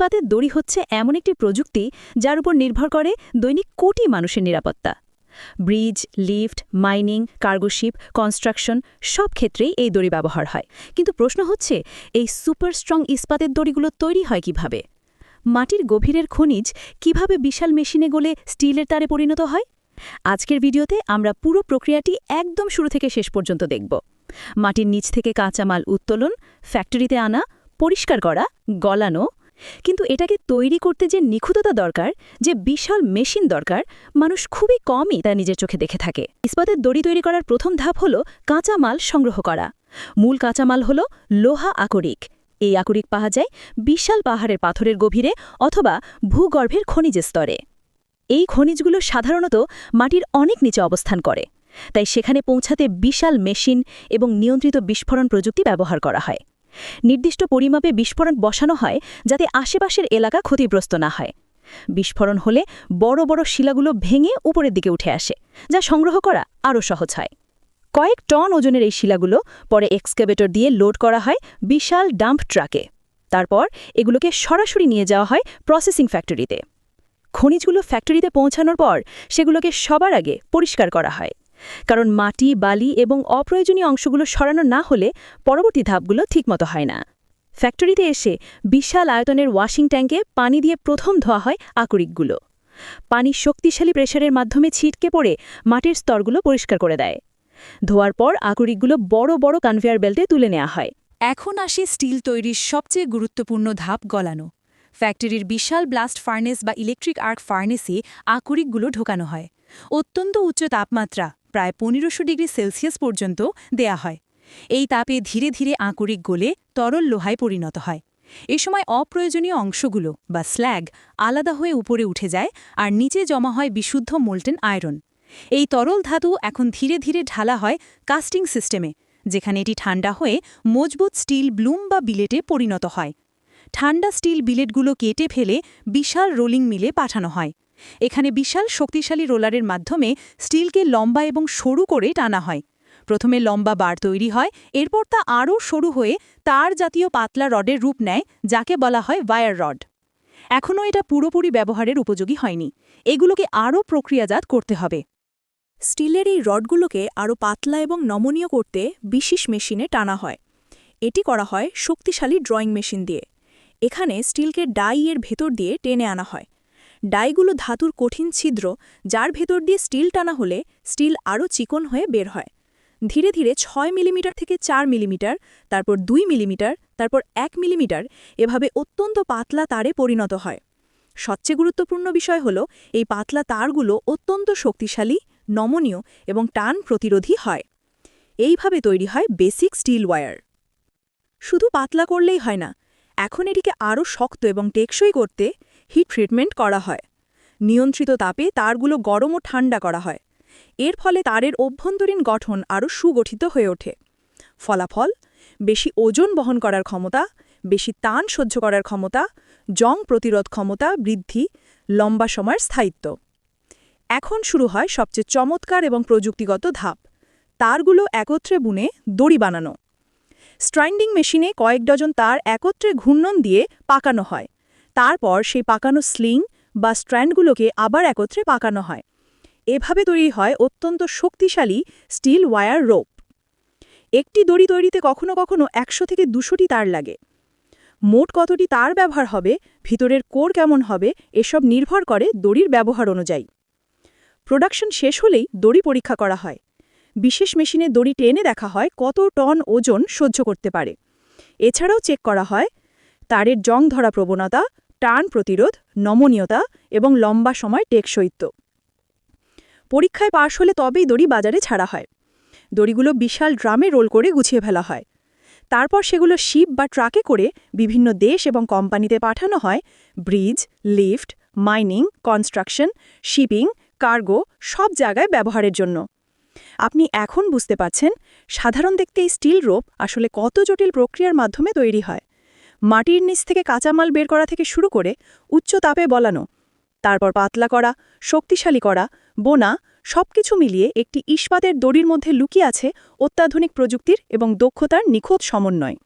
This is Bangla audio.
ইস্পাতের দড়ি হচ্ছে এমন একটি প্রযুক্তি যার উপর নির্ভর করে দৈনিক কোটি মানুষের নিরাপত্তা। Bridge, lift, mining, cargo ship, construction সব ক্ষেত্রেই এই দড়ি ব্যবহার হয়। কিন্তু প্রশ্ন হচ্ছে, এই সুপার স্ট্রং ইস্পাতের দড়িগুলো তৈরি হয় কীভাবে? মাটির গভীরের খনিজ কীভাবে বিশাল মেশিনে গলে স্টিলের তারে পরিণত হয়? আজকের ভিডিওতে আমরা পুরো প্রক্রিয়াটি একদম শুরু থেকে শেষ পর্যন্ত দেখব। মাটির নিচ থেকে কাঁচামাল উত্তোলন, ফ্যাক্টরিতে আনা, পরিষ্কার করা, গলানো কিন্তু এটাকে তৈরি করতে যে নিখুঁততা দরকার, যে বিশাল মেশিন দরকার, মানুষ খুবই কমই তা নিজের চোখে দেখে থাকে। ইস্পাতের দড়ি তৈরি করার প্রথম ধাপ হল কাঁচামাল সংগ্রহ করা। মূল কাঁচামাল হল লোহা আকরিক। এই আকরিক পাওয়া যায় বিশাল পাহাড়ের পাথরের গভীরে অথবা ভূগর্ভের খনিজ স্তরে। এই খনিজগুলো সাধারণত মাটির অনেক নিচে অবস্থান করে। তাই সেখানে পৌঁছাতে বিশাল মেশিন এবং নিয়ন্ত্রিত বিস্ফোরণ প্রযুক্তি ব্যবহার করা হয়। নির্দিষ্ট পরিমাপে বিস্ফোরণ বসানো হয় যাতে আশেপাশের এলাকা ক্ষতিগ্রস্ত না হয়। বিস্ফোরণ হলে বড় বড় শিলাগুলো ভেঙে উপরের দিকে উঠে আসে, যা সংগ্রহ করা আরও সহজ হয়। কয়েক টন ওজনের এই শিলাগুলো পরে এক্সকেভেটর দিয়ে লোড করা হয় বিশাল ডাম্প ট্রাকে। তারপর এগুলোকে সরাসরি নিয়ে যাওয়া হয় প্রসেসিং ফ্যাক্টরিতে। খনিজগুলো ফ্যাক্টরিতে পৌঁছানোর পর সেগুলোকে সবার আগে পরিষ্কার করা হয়। কারণ মাটি, বালি এবং অপ্রয়োজনীয় অংশগুলো সরানো না হলে পরবর্তী ধাপগুলো ঠিকমতো হয় না। ফ্যাক্টরিতে এসে বিশাল আয়তনের ওয়াশিং ট্যাঙ্কে পানি দিয়ে প্রথম ধোয়া হয় আকরিকগুলো। পানি শক্তিশালী প্রেশারের মাধ্যমে ছিটকে পড়ে মাটির স্তরগুলো পরিষ্কার করে দেয়। ধোয়ার পর আকরিকগুলো বড় বড় কনভেয়ার বেল্টে তুলে নেওয়া হয়। এখন আসে স্টিল তৈরির সবচেয়ে গুরুত্বপূর্ণ ধাপ গলানো। ফ্যাক্টরির বিশাল ব্লাস্ট ফার্নেস বা ইলেকট্রিক আর্ক ফার্নেসে আকরিকগুলো ঢোকানো হয়। অত্যন্ত উচ্চ তাপমাত্রা। প্রায় পনেরোশো ডিগ্রি সেলসিয়াস পর্যন্ত দেয়া হয়। এই তাপে ধীরে ধীরে আঁকুরিক গলে তরল লোহায় পরিণত হয়। এ সময় অপ্রয়োজনীয় অংশগুলো বা স্ল্যাগ আলাদা হয়ে উপরে উঠে যায় আর নিচে জমা হয় বিশুদ্ধ মোল্টেন আয়রন। এই তরল ধাতু এখন ধীরে ধীরে ঢালা হয় কাস্টিং সিস্টেমে, যেখানে এটি ঠান্ডা হয়ে মজবুত স্টিল ব্লুম বা বিলেটে পরিণত হয়। ঠান্ডা স্টিল বিলেটগুলো কেটে ফেলে বিশাল রোলিং মিলে পাঠানো হয়। এখানে বিশাল শক্তিশালী রোলারের মাধ্যমে স্টিলকে লম্বা এবং সরু করে টানা হয়। প্রথমে লম্বা বার তৈরি হয়, এরপর তা আরও সরু হয়ে তার জাতীয় পাতলা রডের রূপ নেয়, যাকে বলা হয় ওয়ার রড। এখনও এটা পুরোপুরি ব্যবহারের উপযোগী হয়নি। এগুলোকে আরও প্রক্রিয়াজাত করতে হবে। স্টিলের এই রডগুলোকে আরও পাতলা এবং নমনীয় করতে বিশেষ মেশিনে টানা হয়। এটি করা হয় শক্তিশালী ড্রয়িং মেশিন দিয়ে। এখানে স্টিলকে ডাই এর ভেতর দিয়ে টেনে আনা হয়। ডাইগুলো ধাতুর কঠিন ছিদ্র, যার ভেতর দিয়ে স্টিল টানা হলে স্টিল আরও চিকন হয়ে বের হয়। ধীরে ধীরে ছয় মিলিমিটার থেকে চার মিলিমিটার, তারপর দুই মিলিমিটার, তারপর এক মিলিমিটার এভাবে অত্যন্ত পাতলা তারে পরিণত হয়। সবচেয়ে গুরুত্বপূর্ণ বিষয় হল, এই পাতলা তারগুলো অত্যন্ত শক্তিশালী, নমনীয় এবং টান প্রতিরোধী হয়। এইভাবে তৈরি হয় বেসিক স্টিল ওয়্যার। শুধু পাতলা করলেই হয় না, এখন এটিকে আরও শক্ত এবং টেকসই করতে হিট ট্রিটমেন্ট করা হয়। নিয়ন্ত্রিত তাপে তারগুলো গরম ও ঠান্ডা করা হয়। এর ফলে তারের অভ্যন্তরীণ গঠন আরও সুগঠিত হয়ে ওঠে। ফলাফল, বেশি ওজন বহন করার ক্ষমতা, বেশি তান সহ্য করার ক্ষমতা, জং প্রতিরোধ ক্ষমতা বৃদ্ধি, লম্বা সময়ের স্থায়িত্ব। এখন শুরু হয় সবচেয়ে চমৎকার এবং প্রযুক্তিগত ধাপ। তারগুলো একত্রে বুনে দড়ি বানানো। স্ট্রাইন্ডিং মেশিনে কয়েক ডজন তার একত্রে ঘূর্ণন দিয়ে পাকানো হয়। তারপর সেই পাকানো স্লিং বা স্ট্র্যান্ডগুলোকে আবার একত্রে পাকানো হয়। এভাবে তৈরি হয় অত্যন্ত শক্তিশালী স্টিল ওয়্যার রোপ। একটি দড়ি তৈরিতে কখনো কখনো একশো থেকে দুশোটি তার লাগে। মোট কতটি তার ব্যবহার হবে, ভিতরের কোর কেমন হবে, এসব নির্ভর করে দড়ির ব্যবহার অনুযায়ী। প্রোডাকশন শেষ হলেই দড়ি পরীক্ষা করা হয়। বিশেষ মেশিনে দড়ি টেনে দেখা হয় কত টন ওজন সহ্য করতে পারে। এছাড়াও চেক করা হয়, তারের জং ধরা প্রবণতা টান প্রতিরোধ, নমনীয়তা এবং লম্বা সময় টেকসইত্য পরীক্ষায় পাশ হলে তবেই দড়ি বাজারে ছাড়া হয়। দড়িগুলো বিশাল ড্রামে রোল করে গুছিয়ে ফেলা হয়। তারপর সেগুলো শিপ বা ট্রাকে করে বিভিন্ন দেশ এবং কোম্পানিতে পাঠানো হয়। Bridge, lift, mining, construction, shipping, cargo সব জায়গায় ব্যবহারের জন্য। আপনি এখন বুঝতে পাচ্ছেন সাধারণ দেখতে এই স্টিল রোপ আসলে কত জটিল প্রক্রিয়ার মাধ্যমে তৈরি হয়। মাটির নিচ থেকে কাঁচামাল বের করা থেকে শুরু করে উচ্চ তাপে বলানো, তারপর পাতলা করা, শক্তিশালী করা, বোনা, সবকিছু মিলিয়ে একটি ইস্পাতের দড়ির মধ্যে লুকিয়ে আছে অত্যাধুনিক প্রযুক্তির এবং দক্ষতার নিখুঁত সমন্বয়।